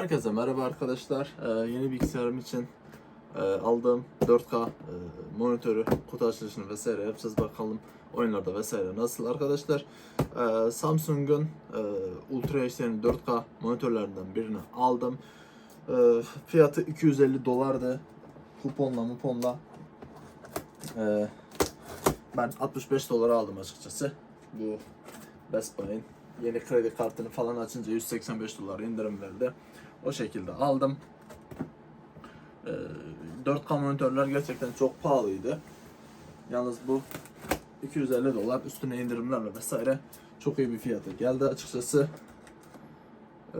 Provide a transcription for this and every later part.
Herkese merhaba arkadaşlar. Ee, yeni bilgisayarım için e, aldığım 4K e, monitörü, kutu açılışını vesaire yapacağız. Bakalım oyunlarda vesaire nasıl arkadaşlar. Ee, Samsung'un e, Ultra HD'nin 4K monitörlerinden birini aldım. Ee, fiyatı 250 dolardı. Kuponla muponla. Ee, ben 65 dolara aldım açıkçası. Bu Best Buy'in yeni kredi kartını falan açınca 185 dolar indirim verdi. O şekilde aldım. Ee, 4K monitörler gerçekten çok pahalıydı. Yalnız bu 250 dolar üstüne indirimlerle vesaire çok iyi bir fiyata geldi açıkçası. Ee,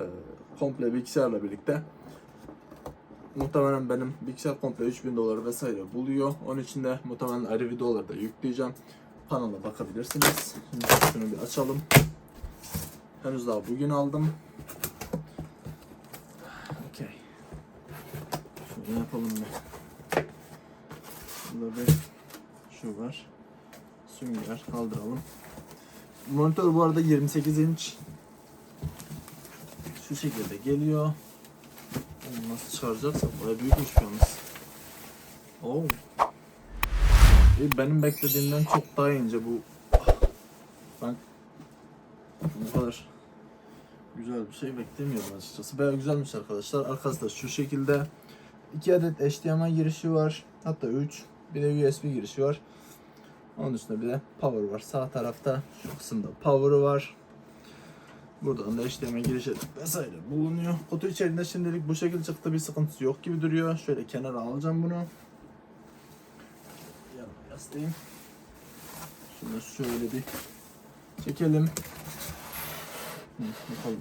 komple bilgisayarla birlikte. Muhtemelen benim bilgisayar komple 3000 dolar vesaire buluyor. Onun için de muhtemelen ayrı videoları da yükleyeceğim. Kanala bakabilirsiniz. Şimdi şunu bir açalım. Henüz daha bugün aldım. Okey. Şöyle yapalım bir. Burada bir şu var. Sünger kaldıralım. Monitör bu arada 28 inç. Şu şekilde geliyor. Onu nasıl çıkaracaksak baya büyükmüş yalnız. Oo. İyi, Benim beklediğimden çok daha ince bu. Ben bu kadar güzel bir şey beklemiyordum açıkçası. Baya güzelmiş arkadaşlar. Arkası da şu şekilde. 2 adet HDMI girişi var. Hatta 3. Bir de USB girişi var. Onun dışında bir de power var. Sağ tarafta şu kısımda power'ı var. Buradan da HDMI girişi vesaire bulunuyor. Kutu içerisinde şimdilik bu şekilde çıktı. Bir sıkıntısı yok gibi duruyor. Şöyle kenara alacağım bunu. Yanıma yaslayayım. Şunu şöyle bir çekelim. Hı, bakalım.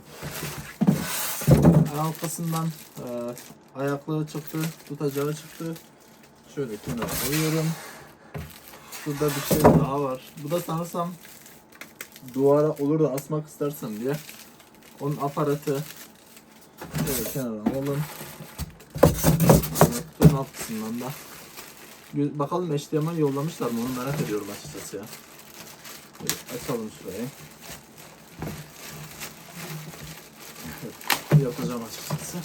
Arkasından e, ayaklığı çıktı, tutacağı çıktı. Şöyle kenara koyuyorum. Şurada bir şey daha var. Bu da sanırsam duvara olur da asmak istersen diye. Onun aparatı şöyle kenara alalım. Evet, kısmından da. Bakalım HDMI yollamışlar mı onu merak ediyorum açıkçası ya. Böyle açalım şurayı. Evet, yapacağım açıkçası.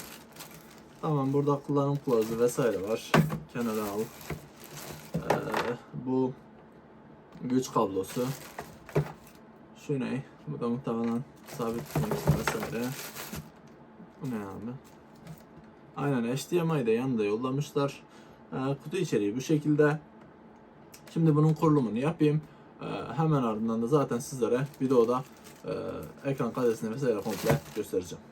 Tamam burada kullanım kılavuzu vesaire var. Kenara al. Ee, bu güç kablosu. Şu ne? Bu da muhtemelen sabit tutmak için vesaire. Bu ne abi? Aynen HDMI'yi de yanında yollamışlar. Ee, kutu içeriği bu şekilde. Şimdi bunun kurulumunu yapayım. Ee, hemen ardından da zaten sizlere videoda e, ekran kalitesini vesaire komple göstereceğim.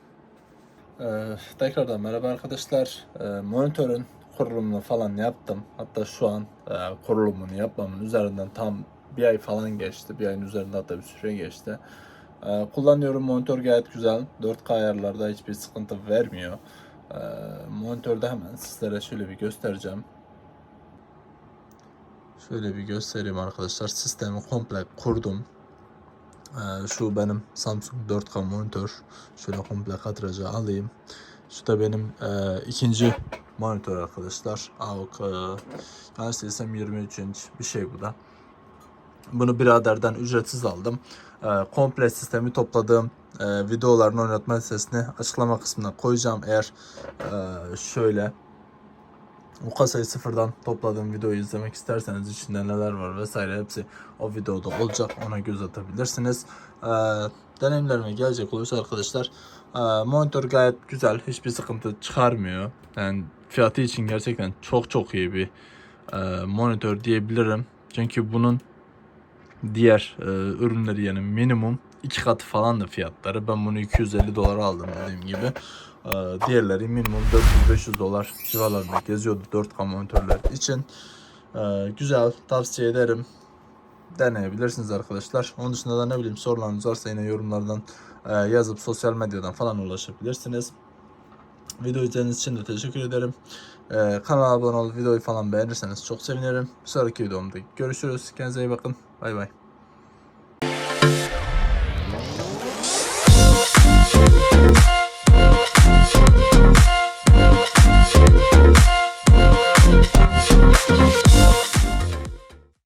Ee, tekrardan merhaba arkadaşlar. Ee, monitörün kurulumunu falan yaptım. Hatta şu an e, kurulumunu yapmamın üzerinden tam bir ay falan geçti. Bir ayın üzerinde hatta bir süre geçti. Ee, kullanıyorum monitör gayet güzel. 4K ayarlarda hiçbir sıkıntı vermiyor. Ee, monitörde hemen sizlere şöyle bir göstereceğim. Şöyle bir göstereyim arkadaşlar. Sistemi komple kurdum. Ee, şu benim Samsung 4K monitör. Şöyle komple kadrajı alayım. Şu da benim e, ikinci monitör arkadaşlar. AOK e, yanlış değilsem 23 inç bir şey bu da. Bunu biraderden ücretsiz aldım. E, komple sistemi topladığım e, videoların oynatma listesini açıklama kısmına koyacağım. Eğer e, şöyle bu kasayı sıfırdan topladığım videoyu izlemek isterseniz içinde neler var vesaire hepsi o videoda olacak. Ona göz atabilirsiniz. Ee, deneyimlerime gelecek olursa arkadaşlar e, monitör gayet güzel. Hiçbir sıkıntı çıkarmıyor. Yani fiyatı için gerçekten çok çok iyi bir e, monitör diyebilirim. Çünkü bunun diğer e, ürünleri yani minimum iki katı falan da fiyatları. Ben bunu 250 dolara aldım dediğim gibi. Ee, diğerleri minimum 400-500 dolar civarlarında geziyordu 4K monitörler için. Ee, güzel tavsiye ederim. Deneyebilirsiniz arkadaşlar. Onun dışında da ne bileyim sorularınız varsa yine yorumlardan e, yazıp sosyal medyadan falan ulaşabilirsiniz. Video izlediğiniz için de teşekkür ederim. Ee, kanala abone olup videoyu falan beğenirseniz çok sevinirim. Bir sonraki videomda görüşürüz. Kendinize iyi bakın. Bay bay.